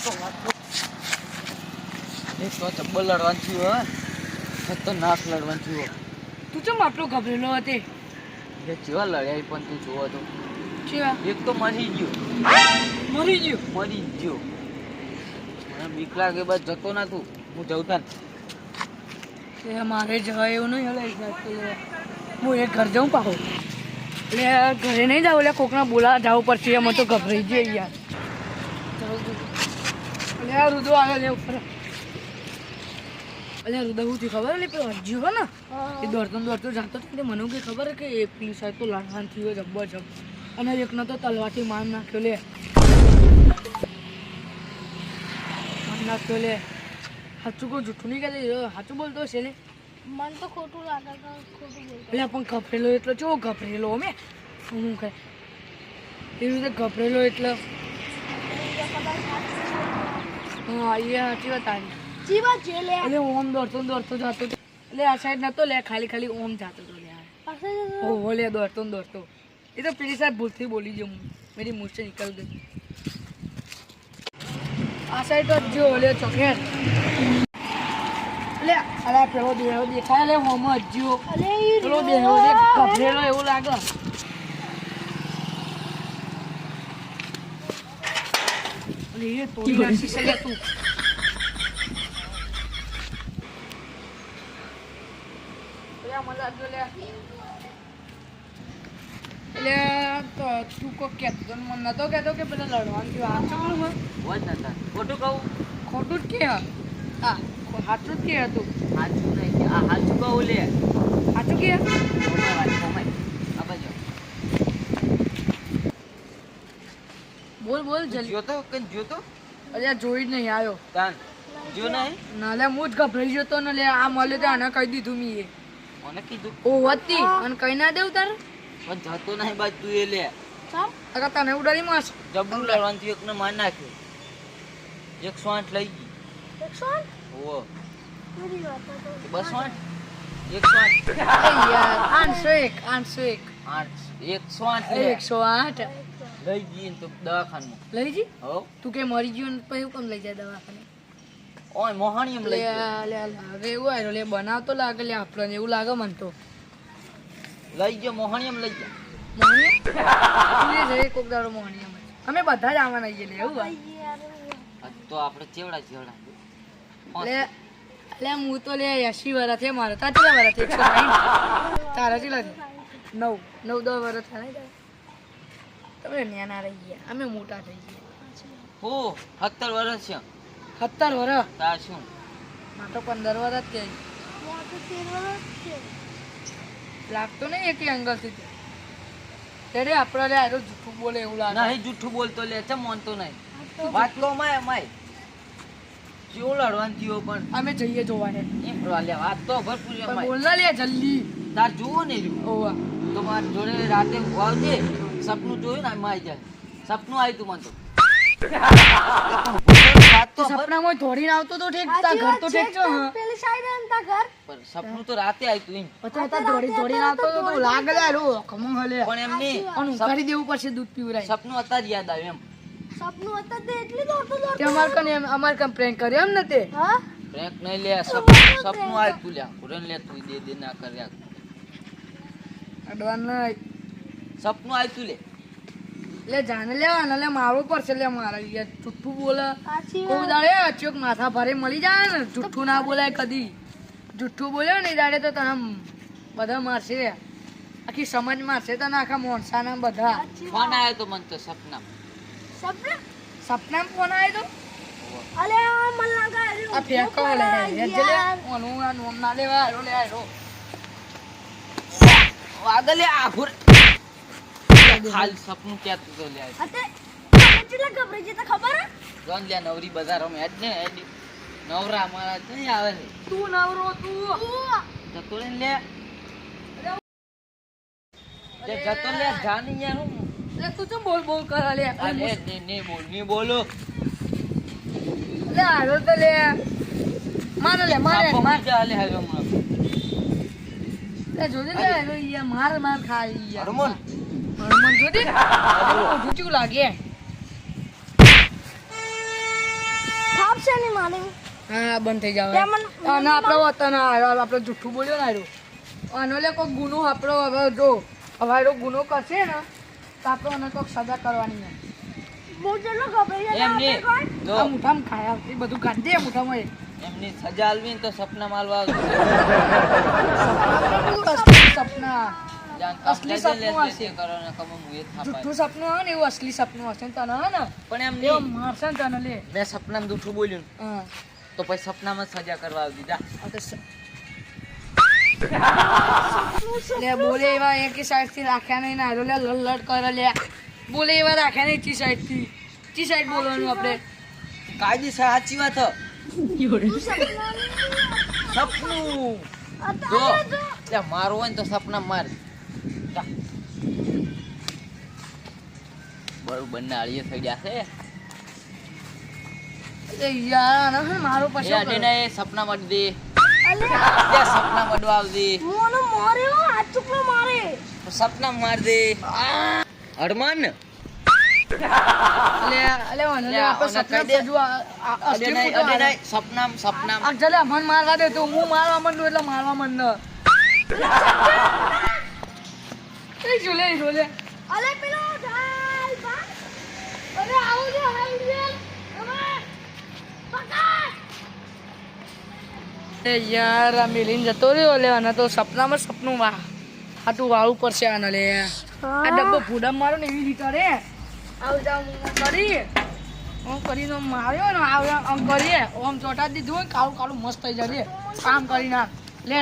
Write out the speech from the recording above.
એક તો ચપ્પલ લડવાનું થયું હોય ખતરનાક લડવાનું થયું તું ચમ આટલો ગભરેલો હતો? એ જેવા લડ્યા પણ તું જોવો તો. કેવા એક તો મરી ગયો. મરી ગયો? મરી ગયો. મને બીક લાગે બસ જતો ના તું. હું જઉં તાન. એ મારે જવાય એવું નહીં હલે હું એક ઘર જઉં પાછો. એટલે ઘરે નહીં જાવ એટલે કોકના બોલા જવું પડશે એમાં તો ગભરાઈ જઈએ યાર. એટલે રુદો આવે લે ઉપર. એટલે રુદો શું ખબર એટલે પેલો હોય ને? એ દોડતો ને દોડતો જાતો હતો મને કઈ ખબર કે એ પેલી સાહેબ તો લાડવાન થયો જબ્બર જબ અને એકનો તો તલવારથી માર નાખ્યો લે. માર નાખ્યો લે. સાચું કોઈ જૂઠું નહીં કહેતી સાચું બોલતો છે લે. મન તો ખોટું લાગે ખોટું બોલતો એટલે પણ ગભરેલો એટલો ચેવો ગભરેલો અમે હું કહે. એવી રીતે ગભરેલો એટલે. હા તો. લે લે દોડતો દોડતો. એ મેરી મુંહ સે ગઈ. આ સાઈડ તો જો લે ચોખેર. લે અલા પેલો દેહો દેખાય લે હોમ જ જો અલે પેલો દેહો દેખ કપરેલો એવું લાગે. તોડી નાખી શકે તું લે એટલે તો તું કોક કહેતો તો મને નતો કહેતો કે પેલા લડવાનું. થયું આ ચાલ હોય નતા ખોટું કહું ખોટું જ કે હા સાચું જ કે હતું સાચું નહીં આ સાચું કહું? લે સાચું કે કોમાય વાત કોમાય આ બાજુ બોલ બોલ જલ્દી. જોતો કે જોતો અલ્યા જોઈ જ નહીં આવ્યો તાન જો નહીં? ના લે હું જ ગભરાઈ ગયો તો ને લે આ મળે તો આને કહી દીધું મી એ. મને કીધું? ઓ હતી અને કઈ ના દેવું તાર? પણ જતો નહીં બાદ તું એ લે. સાબ અગર તને ઉડાડી માસ જબરું લડવાનું એકને માર નાખ્યો. એકસો આઠ લઈ ગઈ. એકસો આઠ? ઓ વાત બસો આઠ? એકસો આઠ. યાર આઠસો એક આઠસો એક. આઠ એકસો આઠ એકસો આઠ. લઈ જઈએ તો દવાખાનું. લઈ જી? હો. તું કે મરી ગયો ને પછી કેમ લઈ જાય દવાખાને? ઓય મોહાણી એમ લે લઈ લે લાગે એવું આયરો લે બનાવતો લાગે લે આપણને એવું લાગે મને તો. લઈ ગયો મોહાણી એમ લઈ જા તું એ કોક દાડો મોહની અમે બધા જ આવવાના છીએ લે એવું તો આપણે ચેવડા ચેવડા. લે લે હું તો લે 80 વર્ષ છે મારા. તાર કેટલા વર્ષ છે તારા કેટલા છે નવ. નવ દો વર્ષ થાય? તમે નાના રહી ગયા. અમે મોટા થઈ ગયા. હો સત્તર વર્ષ છે. સત્તર વર્ષ? તા શું? માં તો પંદર વર્ષ જ કે ત્યાં તો તેર વર્ષ છે. લાગતો નહીં એક એંગલથી ત્યારે આપણે લે આરો જૂઠું બોલે એવું લાગે. નહીં જૂઠું બોલતો લે છે મોનતો નહીં. વાત લો માય માય. કેવો લડવાનું થયો પણ. અમે જઈએ જોવા હે. એમ કરવા લે વાત તો ભરપૂર માય. બોલના લે જલ્દી. તાર જુઓ ને ઓવા તો મારી જોડે રાતે આવજે. સપનું જોયું ને આમાં આવી જાય. સપનું આવ્યું તું મને તો. સપનામાં દોડીને આવતો તો ઠીક તા ઘર તો ઠીક છો પેલી સાઈડ અંતા ઘર. પણ સપનું તો રાતે આવ્યું તું એમ. પછી તા દોડી દોડીને આવતો તો તો લાગે લે કમંગ હલે. પણ એમ નહીં. પણ દેવું પડશે દૂધ પીવરાય સપનું અત્યારે યાદ આવ્યું એમ. સપનું હતા તે એટલી દોડતો દોડતો અમાર કને અમાર કને પ્રેન્ક કર્યો એમ ને તે? હા? પ્રેંક નહીં લે સપનું સપનું આવ્યું તું લ્યા ઘોડે લે તું દે દે ના કર્યા અડવાન સપનું આવ્યું તું લે. લે જાને લેવાના લે મારવો પડશે લે મારા યાર જુઠ્ઠું બોલે. કોઈ દાડે અચોક માથા ભારે મળી જાય ને? જુઠ્ઠું ના બોલાય કદી. જુઠ્ઠું બોલ્યો ને દાડે તો તને બધા મારશે. આખી સમજ મારશે તને આખા મોણસાના બધા. ફોન આવ્યો તો મને તો સપના સપના? સપના ફોન આવ્યો તો? અલે મને લાગે આ ફેંકો લે હેડ ઓનું આ નોમ ના લેવા આરો લે આરો વાગલે લે આ ઘોડે ખાલી સપનું ક્યાં તો લે અતે કેટલા ગભરે છે તો ખબર? હે જોન લે નવરી બજારમાં હેડ ને હેડ નવરા મારા નહીં આવે છે. તું નવરો તું. જતો લે લે જતો લે જાની યાર હું. લે તું ચમ બોલ બોલ કર લે? અરે ને ને બોલની બોલો. લે આરો તો લે. મારે લે મારે મારે. લે હવે મારે લે જોજે લે આરો ઈ માર માર ખાઈ યાર. હરમોન. હરમન જોજે ઓઢું ચેવું લાગે જોવાની હા બંધ થઈ જાવ અને આપણો વતન આપણે જુઠ્ઠું બોલ્યો ને આવ્યો આનો લે કોઈક ગુનો આપણો હવે જો હવે આનો ગુનો કરશે ને તો આપણે એને કોઈક સજા કરવાની નહીં જો ખાયા એ બધું કાઢ દે મુઠામાં એ. એમની સજા આલવી તો સપના માલવા સપના અસલી સપનું હશે. તે કરો ને કમો મુએ થાપાય. જુઠ્ઠું સપનું હોય ને એવું અસલી સપનું હશે ને તને હે ને? પણ એમ એવું મારશે ને તને લે. મેં સપનામાં જૂઠું બોલ્યું. તો પછી સપનામાં સજા કરવા આવી દીધા આ તો સ- લે બોલે એવા એકી સાઈડથી રાખ્યા નહીં ના લે લડ કરે લે. બોલે એવા રાખ્યા નહીં ચી સાઈડથી ચી સાઈડ બોલવાનું આપણે? કાયદી સાચી વાત હ. સપનું. જો. એટલે હોય ને તો સપના માર. બરોબર નાળીએ થઈ ગયા છે. સપના મળી દે અલ્યા એ સપના ચૂકલો મારે સપના માર. દે હરમાન? અલે અલે મને લે લે, આપણે સપના કહી દે. સજુ આ- આ અસલી અડે નહીં, અડે આવે. નહીં. સપનામ સપનામ. આ જલે મન મારવા દે તો હું મારવા માંડું એટલે મારવા માંડ. એ જોલે જોલે. અલે પેલો ઢાલ બા અરે આવું છે હાલ છે તમે પકડ એ યાર આ મિલિન જતો રહ્યો લે અને તો સપનામાં સપનું વાહ. આટલું વાળું પડશે આને લે. આ ડબ્બો ભૂડા મારો ને એવી રીતે રે. આવું જાવ કરી. હું કરીને આમ માર્યો ને આવ આમ કરીએ. ઓમ ચોટા દીધું કાળું કાળું મસ્ત થઈ જશે. કામ કરી નાખ. લે